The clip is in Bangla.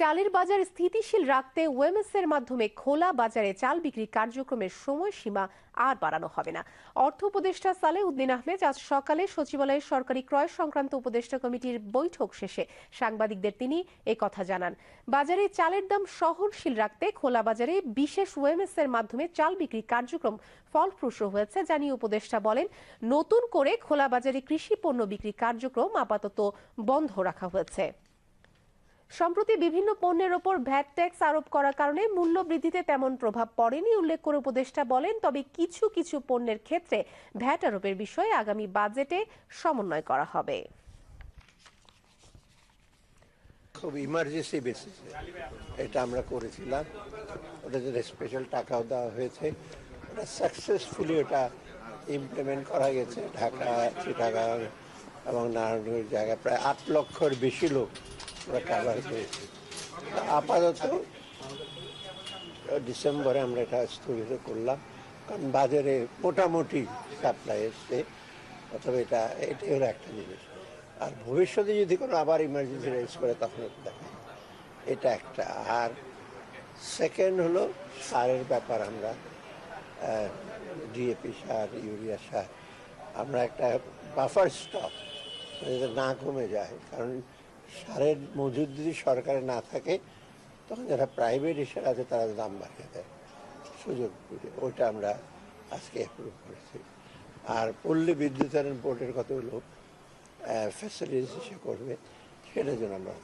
চালের বাজার স্থিতিশীল রাখতে ওয়েমএস এর মাধ্যমে খোলা বাজারে চাল বিক্রি কার্যক্রমের সময়সীমা আর বাড়ানো হবে না। অর্থ উপদেষ্টা সালে উদ্দিন আহমেদ আজ সকালে সচিবালয়ের সরকারি ক্রয় সংক্রান্ত উপদেষ্টা কমিটির বৈঠক শেষে সাংবাদিকদের তিনি কথা জানান। বাজারে চালের দাম সহনশীল রাখতে খোলা বাজারে বিশেষ ওয়েমএস এর মাধ্যমে চাল বিক্রি কার্যক্রম ফলপ্রসূ হয়েছে জানিয়ে উপদেষ্টা বলেন, নতুন করে খোলা বাজারে কৃষি পণ্য বিক্রি কার্যক্রম আপাতত বন্ধ রাখা হয়েছে। সম্প্রতি বিভিন্ন পণ্যের ওপর ভ্যাট ট্যাক্স আরোপ করার কারণে মূল্য বৃদ্ধিতে তেমন প্রভাব পড়েনি, উল্লেখ করে উপদেষ্টা বলেন। তবে কিছু কিছু পণ্যের ক্ষেত্রে ভ্যাট আরোপের বিষয়ে আগামী বাজেটে সমন্বয় করা হবে। খুব ইমার্জেন্সি বেসিসে এটা আমরা করেছিলাম। ওটা জন্য স্পেশাল টাকাও দেওয়া হয়েছে। ওটা সাকসেসফুলি ওটা ইমপ্লিমেন্ট করা গেছে ঢাকা, চিটাগাং এবং নারায়ণগঞ্জ জায়গায়। প্রায় আট লক্ষর বেশি লোক ওরা কাভার করেছে আপাতত ডিসেম্বরে আমরা এটা স্থগিত করলাম, কারণ বাজারে মোটামুটি সাপ্লাই এসছে, অথবা এটা, এটাই হলো একটা জিনিস। আর ভবিষ্যতে যদি কোনো আবার ইমার্জেন্সি রেজ করে, তখন দেখা এটা একটা। আর সেকেন্ড হলো সারের ব্যাপার, আমরা ডিএপি সার, ইউরিয়া সার, আমরা একটা বাফার স্টক যাতে না কমে যায়। কারণ সারের মজুদ যদি সরকারে না থাকে, তখন যারা প্রাইভেট হিসেবে আছে, তারা দাম বাড়িয়ে দেয়। সুযোগ ওইটা আমরা আজকে অ্যাপ্রুভ করেছি। আর পল্লী বিদ্যুতায়ন বোর্ডের কতগুলো ফ্যাসিলিটিস সে করবে, সেটার জন্য আমরা